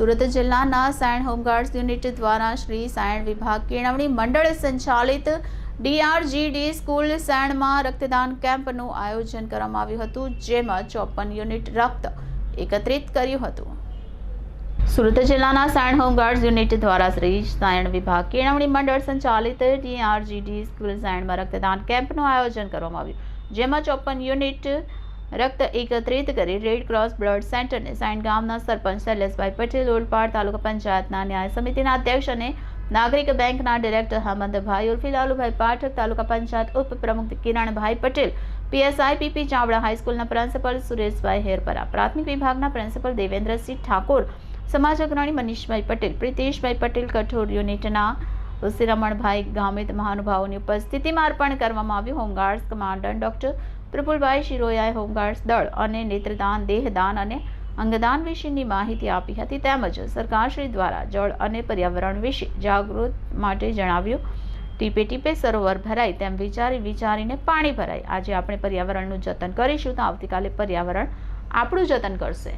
સુરત જિલ્લાના Sayan home guards unit દ્વારા શ્રી સાયણ વિભાગ કેળવણી મંડળ સંચાલિત ડીઆરજીડી સ્કૂલ સાયણમાં રક્તદાન કેમ્પનું આયોજન કરવામાં આવ્યું હતું, જેમાં ચોપન યુનિટ રક્ત એકત્રિત કર્યું હતું. સુરત જિલ્લાના સાયણ હોમગાર્ડ્સ યુનિટ દ્વારા શ્રી સાયણ વિભાગ કેળવણી મંડળ સંચાલિત ડીઆરજીડી સ્કૂલ સાયણમાં રક્તદાન કેમ્પનું આયોજન કરવામાં આવ્યું, જેમાં ચોપન યુનિટ રક્ત એકત્રિત કરી રેડ બ્લડ સેન્ટરને ગામના સરપંચ શૈલેષભાઈ પટેલ, ઓલપાડ તાલુકા પંચાયતના ન્યાય સમિતિના અધ્યક્ષ અને નાગરિક બેંકના ડિરેક્ટર હેમંતભાઈ ઉર્ફી લાલુભાઈ પાઠક, તાલુકા પંચાયત ઉપપ્રમુખ કિરણભાઈ પટેલ, પીએસઆઈ પીપી ચાવડા હાઈસ્કૂલના પ્રિન્સિપલ સુરેશભાઈ હેરપરા, પ્રાથમિક વિભાગના પ્રિન્સિપલ દેવેન્દ્રસિંહ ઠાકોર, સમાજ અગ્રણી મનીષભાઈ પટેલ, પ્રિતેશભાઈ પટેલ કઠોર યુનિટના રમણભાઈ ગામિત મહાનુભાવોની ઉપસ્થિતિમાં અર્પણ કરવામાં આવ્યું. Home guards commandant doctor Prafulbhai શિરોયાએ home guards દળ અને નેત્રદાન, દેહદાન અને અંગદાન વિશેની માહિતી આપી હતી. તેમજ સરકારશ્રી દ્વારા જળ અને પર્યાવરણ વિશે જાગૃત માટે જણાવ્યું, ટીપે ટીપે સરોવર ભરાય, તેમ વિચારી વિચારીને પાણી ભરાય. આજે આપણે પર્યાવરણનું જતન કરીશું તો આવતીકાલે પર્યાવરણ આપણું જતન કરશે.